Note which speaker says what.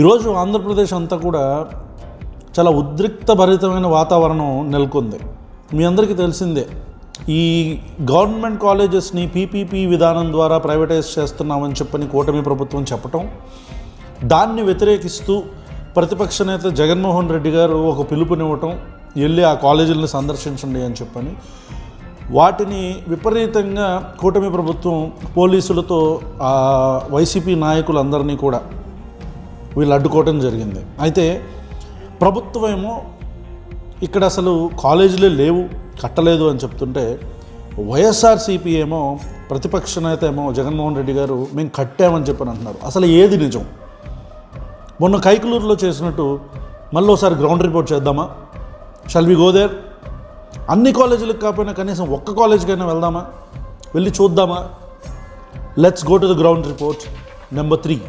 Speaker 1: ఈరోజు ఆంధ్రప్రదేశ్ అంతా కూడా చాలా ఉద్రిక్త భరితమైన వాతావరణం నెలకొంది. మీ అందరికీ తెలిసిందే ఈ గవర్నమెంట్ కాలేజెస్ని పీపీపీ విధానం ద్వారా ప్రైవేటైజ్ చేస్తున్నామని చెప్పని కూటమి ప్రభుత్వం చెప్పటం దాన్ని వ్యతిరేకిస్తూ ప్రతిపక్ష నేత జగన్మోహన్ రెడ్డి గారు ఒక పిలుపునివ్వటం వెళ్ళి ఆ కాలేజీలను సందర్శించండి అని చెప్పని వాటిని విపరీతంగా కూటమి ప్రభుత్వం పోలీసులతో వైసీపీ నాయకులందరినీ కూడా వీళ్ళు అడ్డుకోవటం జరిగింది. అయితే ప్రభుత్వం ఏమో ఇక్కడ అసలు కాలేజీలే లేవు కట్టలేదు అని చెప్తుంటే వైఎస్ఆర్సీపీ ఏమో ప్రతిపక్ష నేత ఏమో జగన్మోహన్ రెడ్డి గారు మేము కట్టామని చెప్పని అంటున్నారు. అసలు ఏది నిజం? మొన్న కైకలూరులో చేసినట్టు మళ్ళీ ఒకసారి గ్రౌండ్ రిపోర్ట్ చేద్దామా? షల్ వి గోదేర్ అన్ని కాలేజీలకు కాకపోయినా కనీసం ఒక్క కాలేజీకైనా వెళ్దామా? వెళ్ళి చూద్దామా? Let's go to the ground report number three